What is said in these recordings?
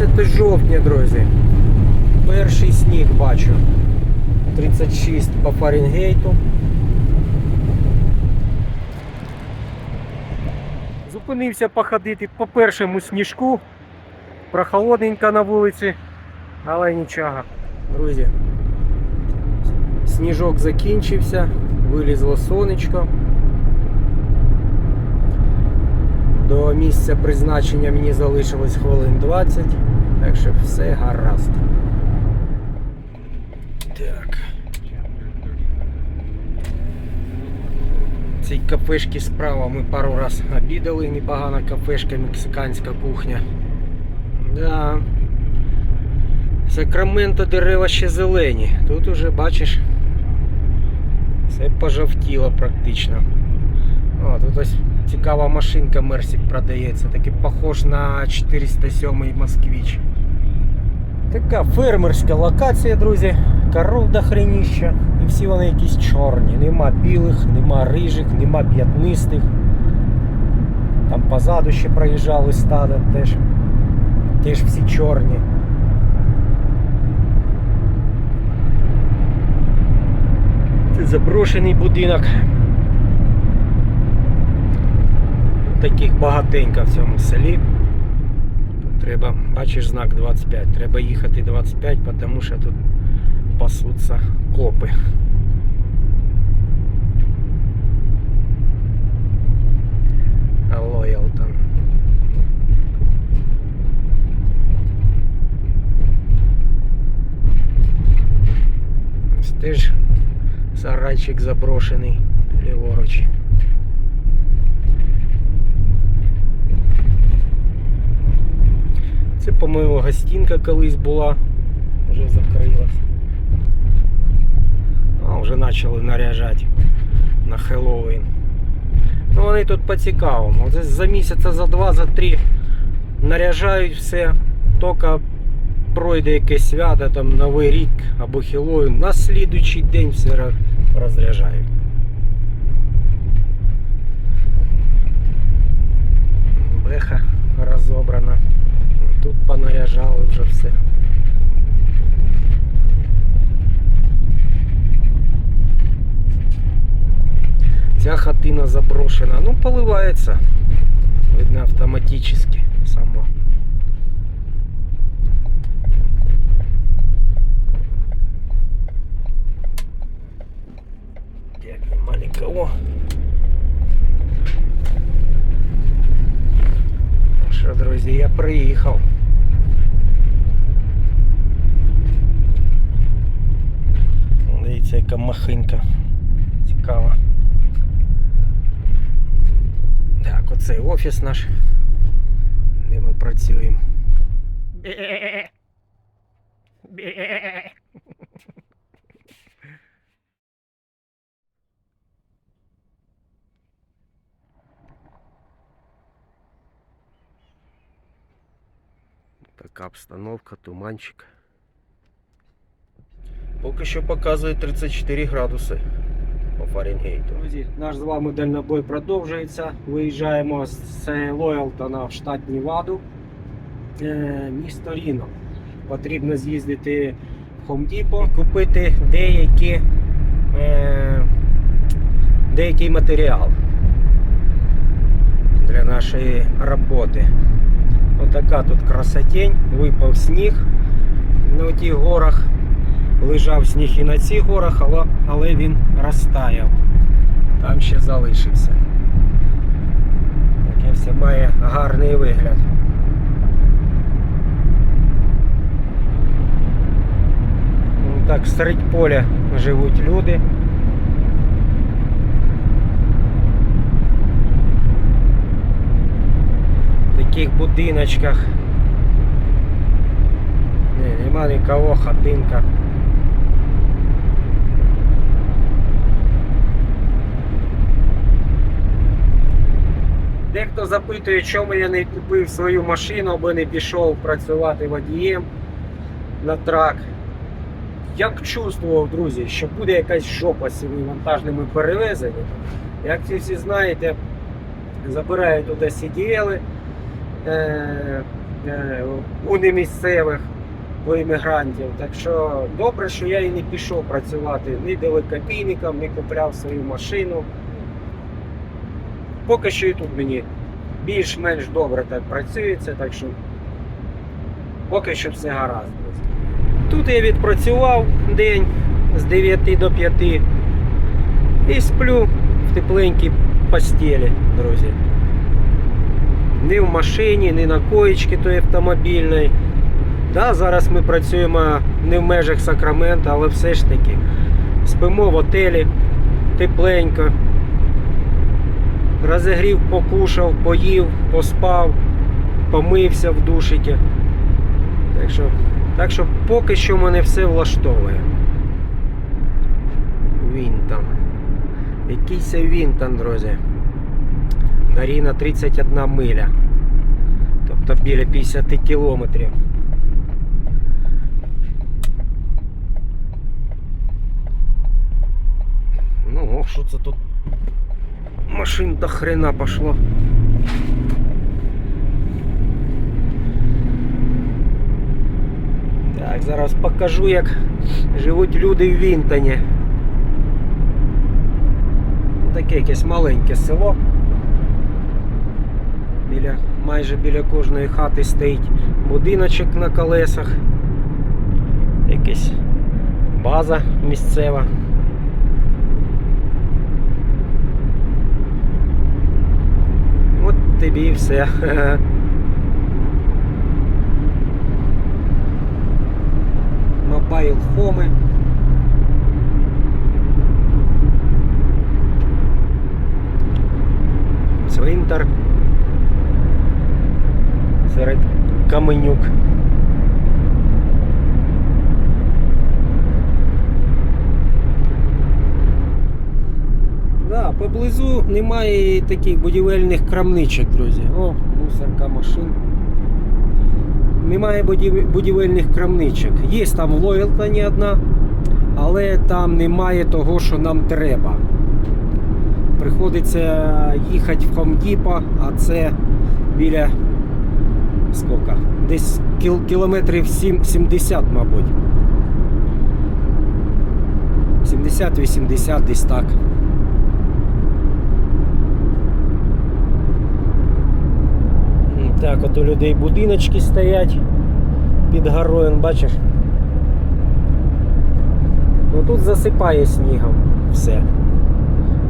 11 жовтня, друзі. Перший сніг бачу. 36 по Фаренгейту. Зупинився походити по першому сніжку. Прохолодненько на вулиці, але нічого, друзі. Сніжок закінчився, вилізло сонечко. До місця призначення мені залишилось хвилин 20, так що все гаразд. Так. Цій кафешки справа ми пару раз обідали, непогана кафешка, мексиканська кухня. Да. Сакраменто дерева ще зелені. Тут уже бачиш все пожовтіло практично. О, тут ось цікава машинка Мерсік продається, такий похож на 407 москвич. Така фермерська локація, друзі. Коров до хреніща. І всі вони якісь чорні. Нема білих, нема рижих, нема п'ятнистих. Там позаду ще проїжджали стадо теж. Теж всі чорні. Це заброшений будинок. Таких багатенько в цьому селі. Треба, бачиш знак 25. Треба їхати 25, тому що тут пасуться копи. Лоялтон. Теж сарайчик заброшений ліворуч. Це, по-моєму, гостинка колись була, вже закрилась. А, вже почали наряжати на Хеллоуін. Ну вони тут по цікавому. От за місяця, за два, за три наряжають все, тільки пройде якесь свято, там Новий рік або Хеллоуін, на слідуючий день все ро- розряжають. Беха розобрана. Тут понаряжали вже все. Ця хатина заброшена. Ну, поливається. Видно автоматически само. Так, нема никого. Ну Що, друзі, я приїхав. Дивіться, яка махинка. Цікава. Так, оцей офіс наш, де ми працюємо. Така обстановка, туманчик. Поки що показує 34 градуси по Фаренгейту. Друзі, наш з вами дальнобой продовжується. Виїжджаємо з Лоялтона в штат Ніваду. Е, місто Ріно. Потрібно з'їздити в Home Depot і купити деякі, е, деякий матеріал для нашої роботи. Отака тут красотень, випав сніг на тих горах. Лежав сніг і на цих горах, але, але він розтаяв. Там ще залишився. Таке все має гарний вигляд. Ну, Так, серед поля живуть люди. В таких будиночках. Не, нема нікого, хатинка. Дехто запитує, чому я не купив свою машину або не пішов працювати водієм на трак. Як чувствував, друзі, що буде якась жопа з цими вантажними перевезеннями. Як ці всі знаєте, забирають туди сиділи, е, е, у немісцевих, у іммігрантів. Так що добре, що я і не пішов працювати ні далекопійником, не купляв свою машину. Поки що і тут мені більш-менш добре так працюється, так що поки що все гаразд. Тут я відпрацював день з 9 до 5 і сплю в тепленькій постелі, друзі. Ні в машині, ні на коїчці той автомобільної. Да, зараз ми працюємо не в межах Сакрамента, але все ж таки спимо в отелі тепленько. Розігрів, покушав, поїв, поспав, помився в душики. Так що, так що поки що мене все влаштовує. Він Вінтон. Якийсь Вінтон, друзі. Даріна 31 миля. Тобто біля 50 кілометрів. Ну, що це тут? Машин до хрена пошло. Так, зараз покажу, як живуть люди в Вінтоні. Таке якесь маленьке село. Біля, майже біля кожної хати стоїть будиночок на колесах. Якась база місцева. От тобі і все. Мобайл хоми. Цвинтар. Серед каменюк. Да, поблизу немає таких будівельних крамничок, друзі. О, мусорка машин. Немає будівельних крамничок. Є там в Лойлтоні одна, але там немає того, що нам треба. Приходиться їхати в Хомдіпа, а це біля скільки? Десь кілометрів сім- 70, мабуть. 70-80 десь так. Так, от у людей будиночки стоять під горою, бачиш? Ну тут засипає снігом все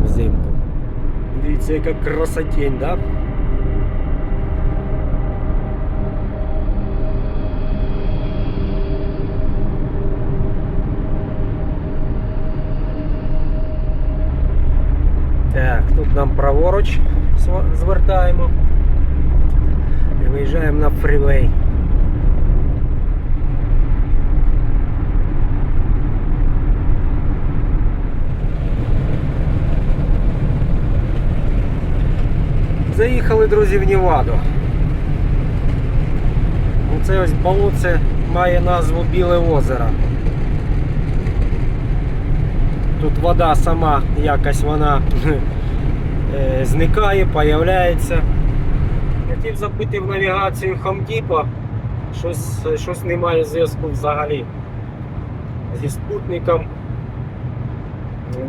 взимку. Дивіться, яка красотень, да? Так, тут нам праворуч звертаємо. Виїжджаємо на фрівей. Заїхали, друзі, в Ніваду. Оце ось болоце має назву Біле озеро. Тут вода сама якось вона е, зникає, появляється. Хотів забити в навігацію Хамдіпа, щось, щось немає зв'язку взагалі. Зі спутником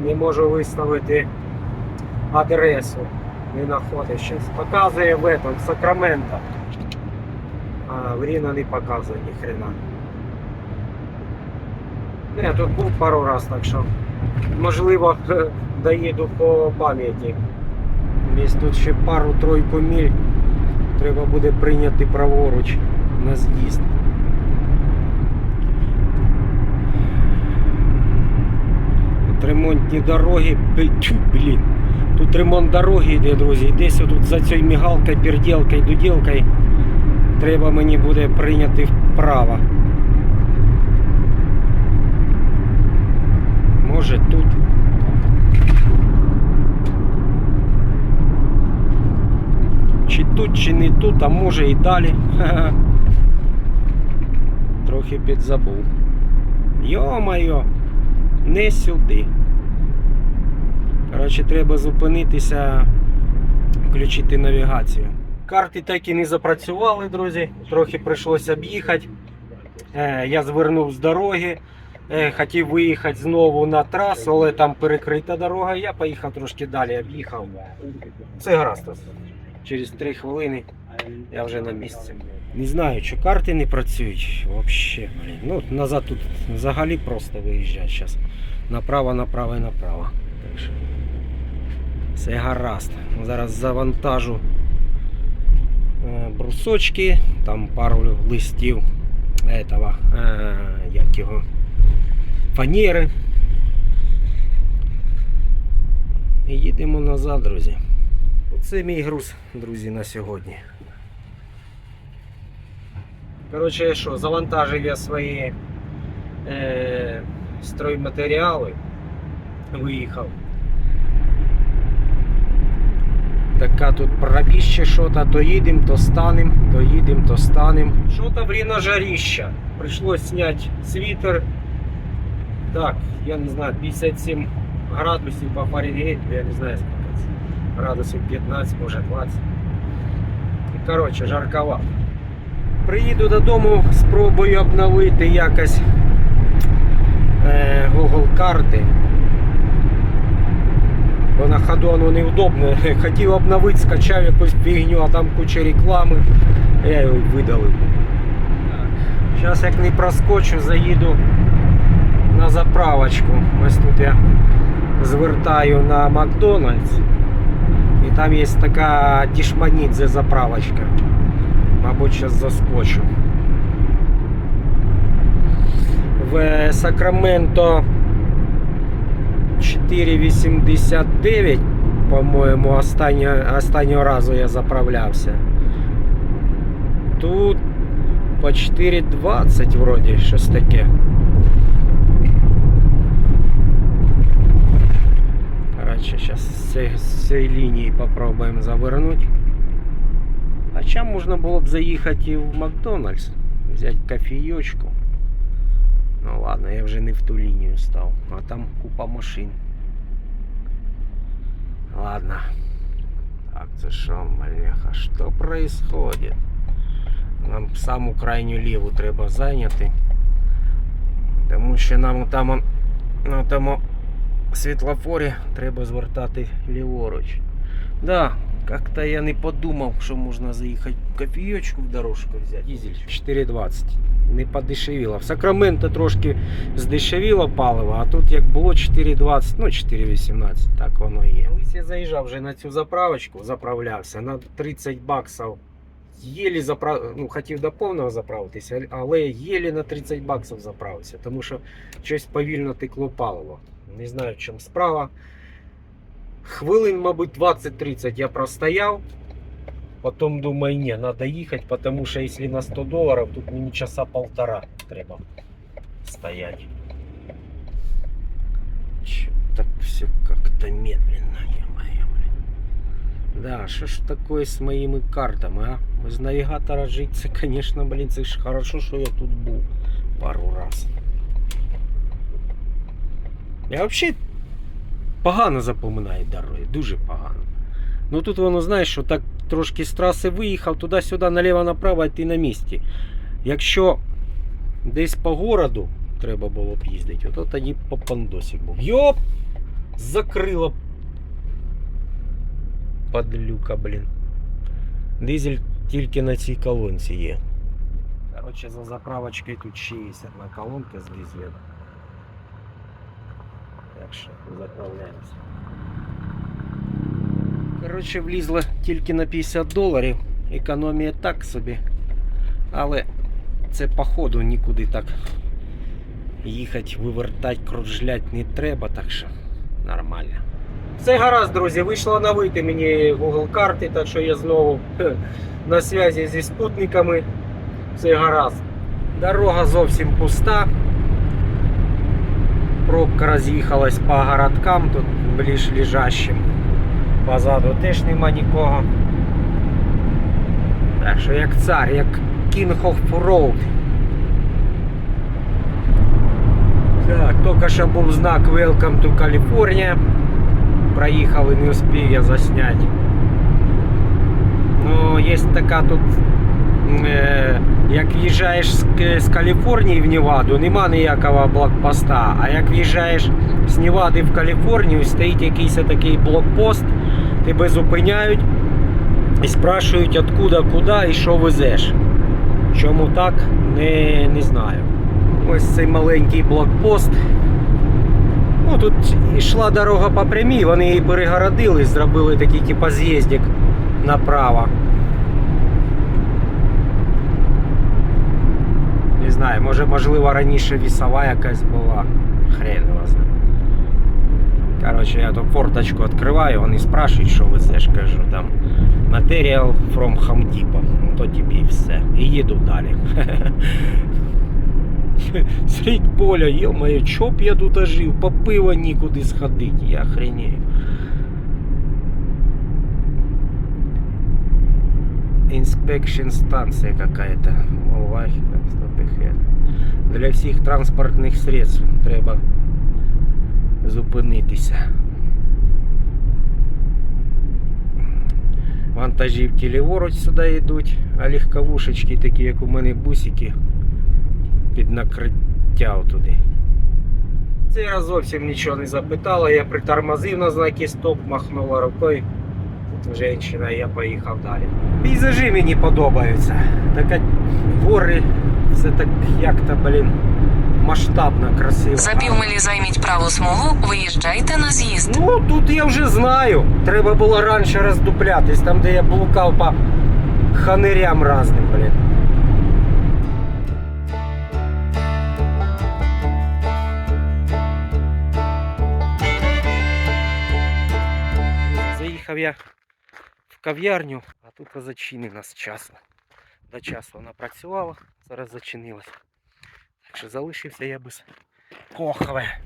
не можу виставити адресу. Не знаходить. Щось показує в этом, в Сакраменто. А в Ріно не показує ні хрена. Ну, Я тут був пару раз, так що можливо доїду по пам'яті. Десь тут ще пару-тройку міль треба буде прийняти праворуч на з'їзд. Тут ремонтні дороги, блін. Тут ремонт дороги йде, друзі. Десь тут за цією мігалкою, перділкою, дуділкою треба мені буде прийняти вправо. Може тут. Чи тут, чи не тут, а може і далі. Трохи підзабув. Йо-майо, не сюди. Коротше, треба зупинитися, включити навігацію. Карти так і не запрацювали, друзі. Трохи прийшлося об'їхати. Е, Я звернув з дороги. Е, Хотів виїхати знову на трасу, але там перекрита дорога. Я поїхав трошки далі, об'їхав. Це гаразд. Через 3 хвилини я вже на місці. Не знаю, чи карти не працюють. Блін. Ну, назад тут взагалі просто виїжджати зараз. Направо, направо і направо. Так що все гаразд. Зараз завантажу е, брусочки, там пару листів этого, е, як його, фанери. І їдемо назад, друзі. Оце мій груз, друзі, на сьогодні. Коротше, що, завантажив я свої е, стройматеріали, виїхав. Така тут пробіще що-то, то їдем, то станем, то їдем, то станем. Що-то, блін, на жаріща. Пришлось зняти світер. Так, я не знаю, 57 градусів по Фаренгейту, я не знаю це. Градусів 15, може 20. І, коротше, жарковато. Приїду додому, спробую обновити якось е, Google карти. Бо на ходу воно неудобно. Хотів обновити, скачав якусь фігню, а там куча реклами. Я його видалив. Зараз як не проскочу, заїду на заправочку. Ось тут я звертаю на Макдональдс. І там є така Дішманідзе заправочка. Мабуть, зараз заскочу. В Сакраменто 4,89, по-моєму, останнього, останнього разу я заправлявся. Тут по 4,20 вроді, щось таке. Короче, сейчас с цієї, з цієї лінії попробуємо завернути. Хоча можна було б заїхати і в Макдональдс, взяти кофійочку. Ну ладно, я вже не в ту лінію став, а там купа машин. Ладно. Так, це що, маляха, що происходит? Нам саму крайню ліву треба зайняти. Тому що нам там на тому світлофорі треба звертати ліворуч. Да, как-то я не подумав, що можна заїхати кофійочку в дорожку взяти. Дізель 4,20. Не подешевіло. В Сакраменто трошки здешевіло паливо, а тут як було 4,20, ну 4,18, так воно і є. Колись я заїжджав вже на цю заправочку, заправлявся на 30 баксів. Єлі заправ... ну, хотів до повного заправитися, але єлі на 30 баксів заправився, тому що щось повільно текло паливо. Не знаю, чому справа. Хвилин, мабуть, 20-30 я простояв. Потом думаю, не, надо ехать, потому что если на 100 долларов, тут мені часа полтора треба стоять. Чё так все как-то медленно, ё-моё, блин. Да, что ж такое с моими картами, а? Без навигатора жить, конечно, блин, це хорошо, що я тут був пару раз. Я взагалі погано запоминаю дороги, дуже погано. Ну тут воно знаєш, що так трошки з траси виїхав, туди-сюди, наліво-направо, і ти на місці. Якщо десь по городу треба було б їздити, то тоді по пандосик був. Йоп! Закрило падлюка, блін. Дизель тільки на цій колонці є. Коротше, за заправочкою тут ще є одна колонка з дизелем. Що заправляємося. Коротше, влізло тільки на 50 доларів. Економія так собі. Але це походу нікуди так їхати, вивертати, кружлять не треба, так що нормально. Все гаразд, друзі, вийшло навити мені Google карти, так що я знову на зв'язі зі спутниками. Все гаразд. Дорога зовсім пуста. Пробка роз'їхалась по городкам, тут ближ лежащим. Позаду теж нема нікого. Так що як цар, як King of Road. Так, тільки що був знак Welcome to California. Проїхали, не успів я засняти. Ну, є така тут. Е, як в'їжджаєш з, Каліфорнії в Неваду, нема ніякого блокпоста. А як в'їжджаєш з Невади в Каліфорнію, стоїть якийсь такий блокпост, тебе зупиняють і спрашують, откуда, куди і що везеш. Чому так, не, не знаю. Ось цей маленький блокпост. Ну, тут йшла дорога по прямій, вони її перегородили, зробили такий типу з'їздик направо. Не знаю, може, можливо, раніше вісова якась була. Хрен його знає. Коротше, я ту форточку відкриваю, вони спрашують, що везеш, кажу, там матеріал from Depot. Ну то тобі і все. І їду далі. Средь поля, ё-моё, чо б я тут жив, по пиво нікуди сходити, я охренею. Inspection станція какая-то. Для всіх транспортних средств треба зупинитися. Вантажівки ліворуч сюди йдуть, а легковушечки, такі як у мене бусики, під накриття туди. Цей раз зовсім нічого не запитала, я притормозив на знаки стоп, махнула рукою. Женщина, я поїхав далі. Пейзажі мені подобаються. Така гори, це так як-то, блін, масштабно, красиво. За півмилі займіть праву смугу, виїжджайте на з'їзд. Ну, тут я вже знаю. Треба було раніше роздуплятись, там, де я блукав по ханерям разним, блін. Заїхав я кав'ярню, а тут зачинена з часу. До часу вона працювала, зараз зачинилась. Так що залишився я без кохове.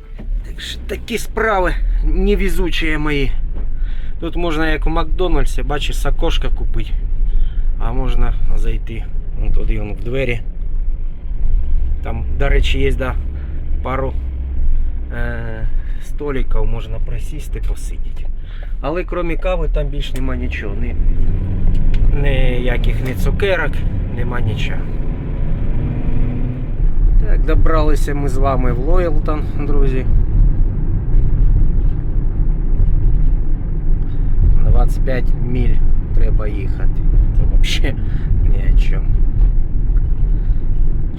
Так що такі справи невезучі мої. Тут можна як в Макдональдсі, бачиш, окошко купити. А можна зайти вон туди вон в двері. Там, до речі, є да, пару е, столиків, можна присісти, посидіти. Але крім кави там більш нема нічого. Ні, ніяких ні цукерок, нема нічого. Так, добралися ми з вами в Лоялтон, друзі. 25 міль треба їхати. Це взагалі ні о чому.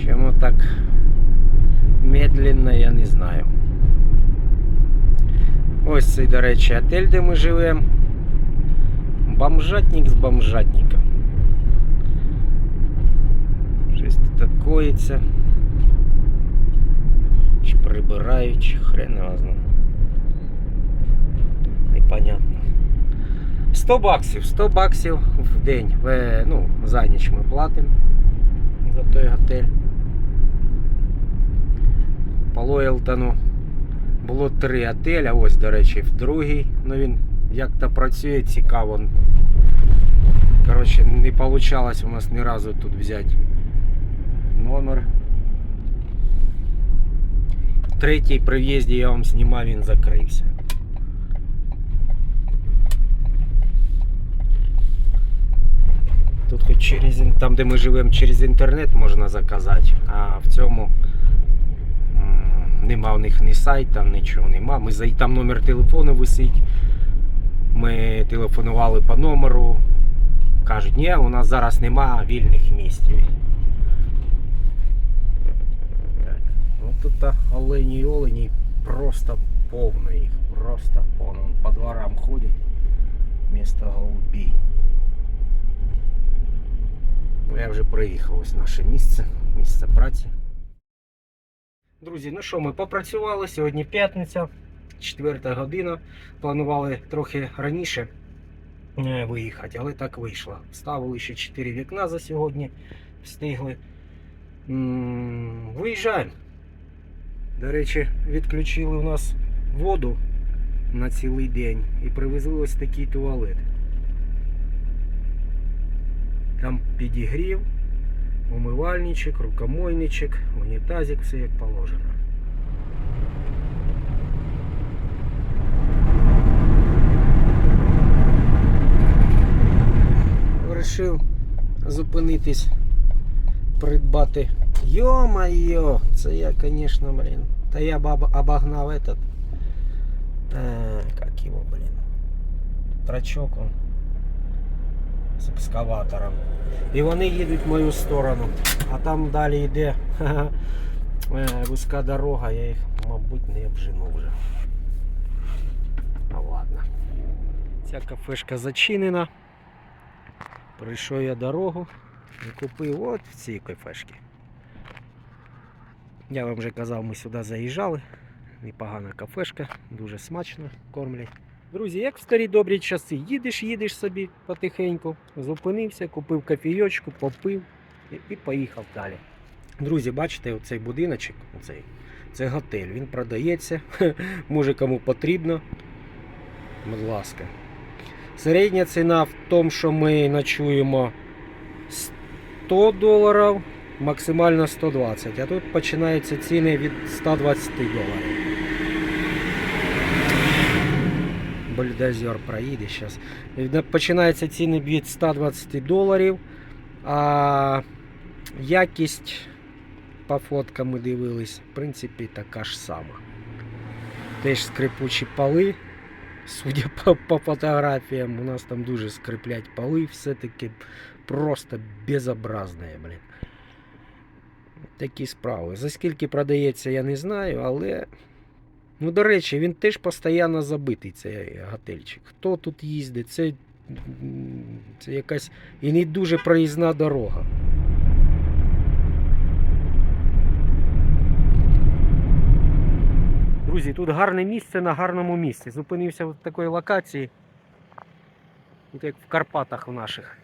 Чому так медленно, я не знаю. Ось цей, до речі, отель, де ми живемо. Бомжатник з бомжатника. Щось тут коїться. Чи прибирають, чи хрен його знає. Непонятно. 100 баксів, 100 баксів в день. В, ну, за ніч ми платимо за той готель. По Лоялтону було три готелі, ось, до речі, в другий. Ну він як-то працює цікаво. Коротше, не вийшло у нас ні разу тут взяти номер. Третій при в'їзді я вам знімав, він закрився. Тут хоч через там, де ми живемо, через інтернет можна заказати, а в цьому нема у них ні сайт, там нічого нема. Ми там номер телефону висить. Ми телефонували по номеру. Кажуть, ні, у нас зараз нема вільних місць. Ну тут олені і олені просто повно їх, просто повно. По дворам ходять вместо голубей. Ну, Я вже приїхав ось наше місце, місце праці. Друзі, ну що, ми попрацювали. Сьогодні п'ятниця, 4 година. Планували трохи раніше е, виїхати, але так вийшло. Ставили ще 4 вікна за сьогодні, встигли. Виїжджаємо. До речі, відключили у нас воду на цілий день і привезли ось такий туалет. Там підігрів, умивальничок, рукомойничок, унітазик, все як положено. вирішив зупинитись, придбати. Йо-майо, це я, звісно, блін. Та я б об- обогнав этот. Е, как його, блін. Трачок он. З екскаватором. І вони їдуть в мою сторону. А там далі йде е, вузька дорога, я їх, мабуть, не обжену вже. Ну ладно. Ця кафешка зачинена. Пройшов я дорогу і купив от в цій кафешці. Я вам вже казав, ми сюди заїжджали. Непогана кафешка, дуже смачно кормлять. Друзі, як в старі добрі часи, їдеш, їдеш собі потихеньку, зупинився, купив кофійочку, попив і поїхав далі. Друзі, бачите, оцей будиночок, оцей, це готель, він продається, може кому потрібно. Будь ласка. Середня ціна в тому, що ми ночуємо 100 доларів, максимально 120. А тут починаються ціни від 120 доларів. Бульдозер проїде зараз. Починаються ціни від 120 доларів. А якість по фоткам ми дивились, в принципі, така ж сама. Теж скрипучі поли. Судя по, по фотографіям, у нас там дуже скриплять поли, все-таки просто безобразне, блін. Такі справи. За скільки продається, я не знаю, але. Ну, до речі, він теж постійно забитий, цей готельчик. Хто тут їздить? Це, це якась і не дуже проїзна дорога. Друзі, тут гарне місце на гарному місці. Зупинився в такій локації, як в Карпатах в наших.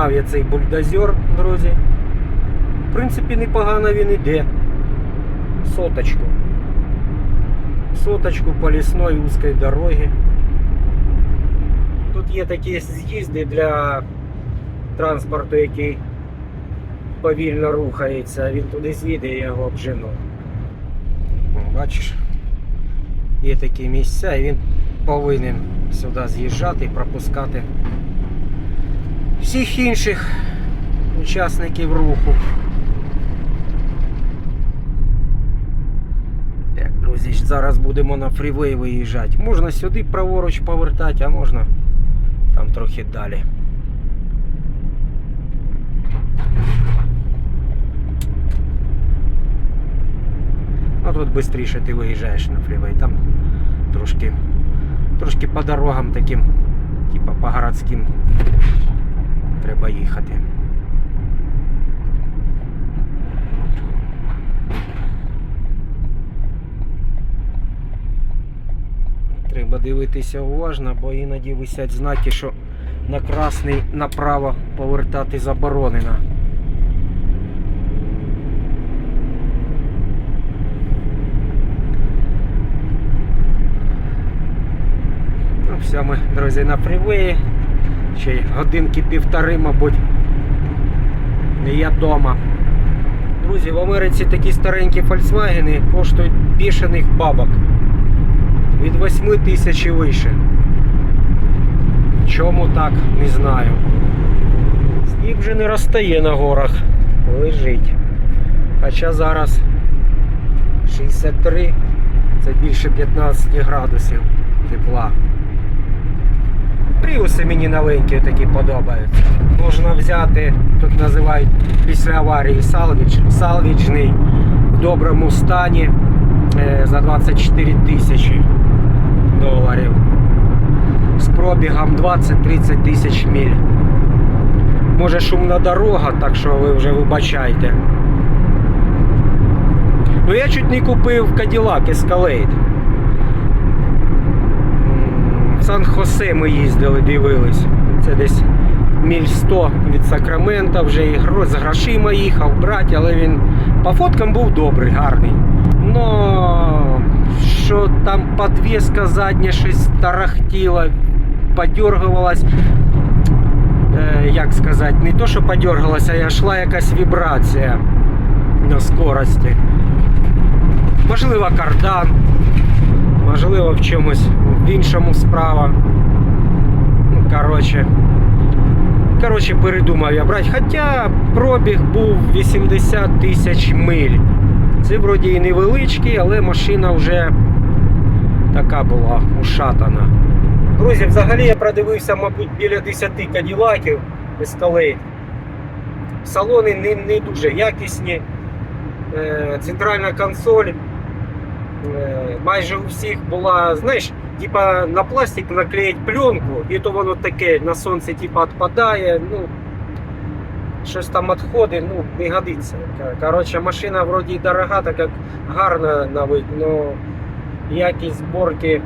Догнав я цей бульдозер, друзі. В принципі, непогано він іде. Соточку. Соточку по лісної узкої дороги. Тут є такі з'їзди для транспорту, який повільно рухається. Він туди з'їде, його обжену. Бачиш? Є такі місця і він повинен сюди з'їжджати і пропускати всіх інших учасників руху. Так, друзі, зараз будемо на фрівей виїжджати. Можна сюди праворуч повертати, а можна там трохи далі. Ну тут швидше ти виїжджаєш на фрівей. Там трошки, трошки по дорогам таким, типа по городським треба їхати. Треба дивитися уважно, бо іноді висять знаки, що на красний направо повертати заборонено. Ну, все, ми, друзі, на фрівеї. Ще й годинки півтори, мабуть. І я вдома. Друзі, в Америці такі старенькі Volkswagen коштують бішених бабок. Від 8 тисяч і вище. Чому так, не знаю. Сніг вже не розтає на горах. Лежить. Хоча зараз 63, це більше 15 градусів тепла. Пріуси мені новенькі такі подобаються. Можна взяти, тут називають після аварії салвідж, салвіджний в доброму стані е, за 24 тисячі доларів. З пробігом 20-30 тисяч міль. Може шумна дорога, так що ви вже вибачайте. Ну я чуть не купив Cadillac Escalade. В Сан-Хосе ми їздили, дивились. Це десь міль 100 від Сакрамента, вже і з грошима їхав брати, але він по фоткам був добрий, гарний. Но що там подвеска задня щось тарахтіла, подергувалась. е, як сказати, не то, що подергалася, а йшла якась вібрація на скорості. Можливо, кардан, можливо, в чомусь іншому справа. Ну, коротше. Коротше, передумав я брати. Хоча пробіг був 80 тисяч миль. Це вроді і невеличкий, але машина вже така була ушатана. Друзі, взагалі я продивився, мабуть, біля 10 каділаків Escalade. Салони не, не дуже якісні. Е, Центральна консоль. Е, Майже у всіх була, знаєш, типа на пластик наклеїть пленку, і то воно таке на сонці типа відпадає. Ну, щось там відходить, ну, не годиться. Коротше, машина вроді дорога, так як гарна на вид, але якість зборки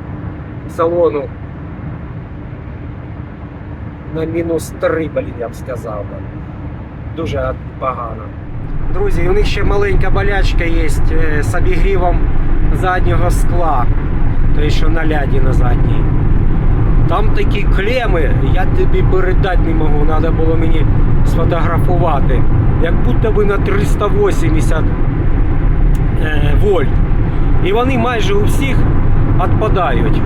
салону на мінус 3, блін, я б сказав. Дуже погано. Друзі, у них ще маленька болячка є е, з обігрівом заднього скла. Той, що на ляді на задній. Там такі клеми, я тобі передати не можу, треба було мені сфотографувати. Як будто би на 380 е, вольт. І вони майже у всіх відпадають.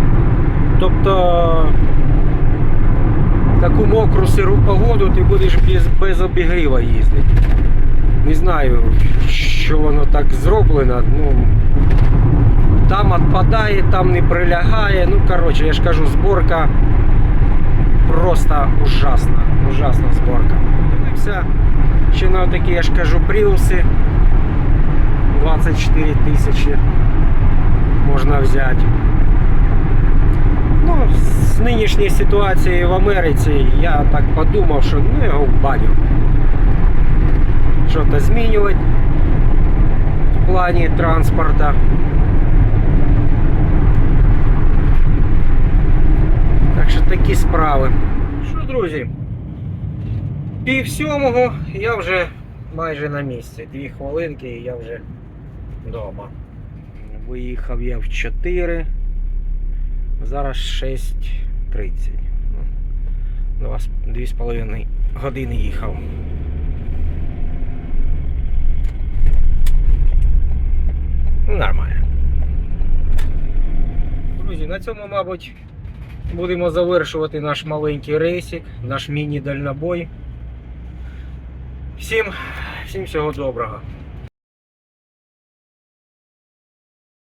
Тобто таку мокру сиру погоду ти будеш без, без обігріва їздити. Не знаю, що воно так зроблено. Ну, там відпадає, там не прилягає. Ну, коротше, я ж кажу, зборка просто ужасна. Ужасна зборка. Дивився ще на такі, я ж кажу, пріуси. 24 тисячі можна взяти. Ну, з нинішньої ситуації в Америці я так подумав, що ну його в баню. Що-то змінювати в плані транспорту. Так що такі справи. Що, друзі? Пів сьомого я вже майже на місці. Дві хвилинки і я вже вдома. Виїхав я в 4. Зараз 6.30. Ну, Два з половиною години їхав. Нормально. Друзі, на цьому, мабуть, будемо завершувати наш маленький рейсик, наш міні-дальнобой. Всім, всім всього доброго.